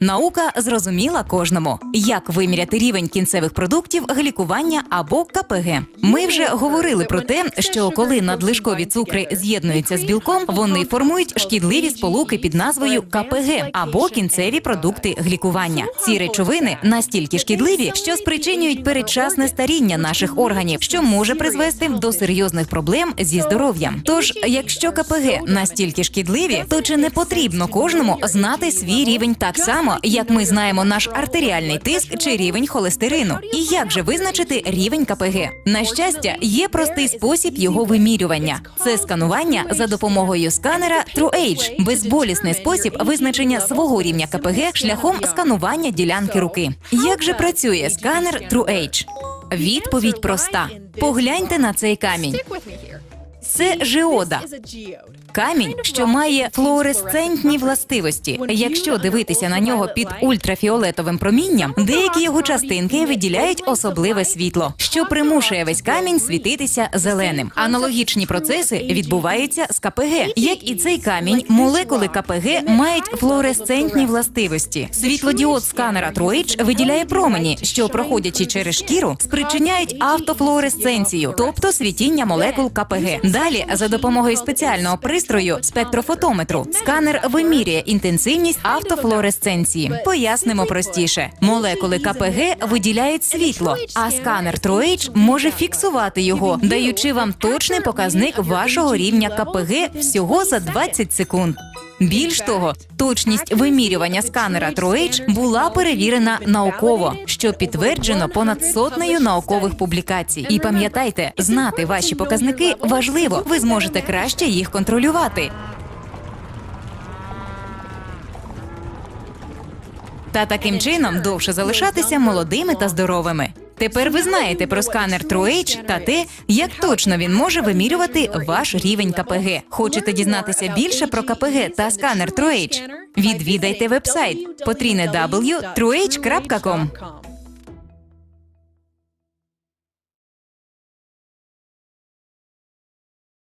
Наука зрозуміла кожному, як виміряти рівень кінцевих продуктів глікування або КПГ. Ми вже говорили про те, що коли надлишкові цукри з'єднуються з білком, вони формують шкідливі сполуки під назвою КПГ або кінцеві продукти глікування. Ці речовини настільки шкідливі, що спричинюють передчасне старіння наших органів, що може призвести до серйозних проблем зі здоров'ям. Тож, якщо КПГ настільки шкідливі, то чи не потрібно кожному знати свій рівень так само, як ми знаємо наш артеріальний тиск чи рівень холестерину? І як же визначити рівень КПГ? На щастя, є простий спосіб його вимірювання: це сканування за допомогою сканера TrueAge – безболісний спосіб визначення свого рівня КПГ шляхом сканування ділянки руки. Як же працює сканер TrueAge? Відповідь проста: погляньте на цей камінь. Це жеода. Камінь, що має флуоресцентні властивості. Якщо дивитися на нього під ультрафіолетовим промінням, деякі його частинки виділяють особливе світло, що примушує весь камінь світитися зеленим. Аналогічні процеси відбуваються з КПГ. Як і цей камінь, молекули КПГ мають флуоресцентні властивості. Світлодіод сканера TrueAge виділяє промені, що проходячи через шкіру, спричиняють автофлуоресценцію, тобто світіння молекул КПГ. Далі, за допомогою спеціального пристрою спектрофотометру, сканер вимірює інтенсивність автофлуоресценції. Пояснимо простіше: молекули КПГ виділяють світло, а сканер TrueH може фіксувати його, даючи вам точний показник вашого рівня КПГ всього за 20 секунд. Більш того, точність вимірювання сканера TrueAge була перевірена науково, що підтверджено понад сотнею наукових публікацій. І пам'ятайте, знати ваші показники важливо. Ви зможете краще їх контролювати. Та таким чином довше залишатися молодими та здоровими. Тепер ви знаєте про сканер TrueH та те, як точно він може вимірювати ваш рівень КПГ. Хочете дізнатися більше про КПГ та сканер TrueH? Відвідайте вебсайт potrinew.trueage.com.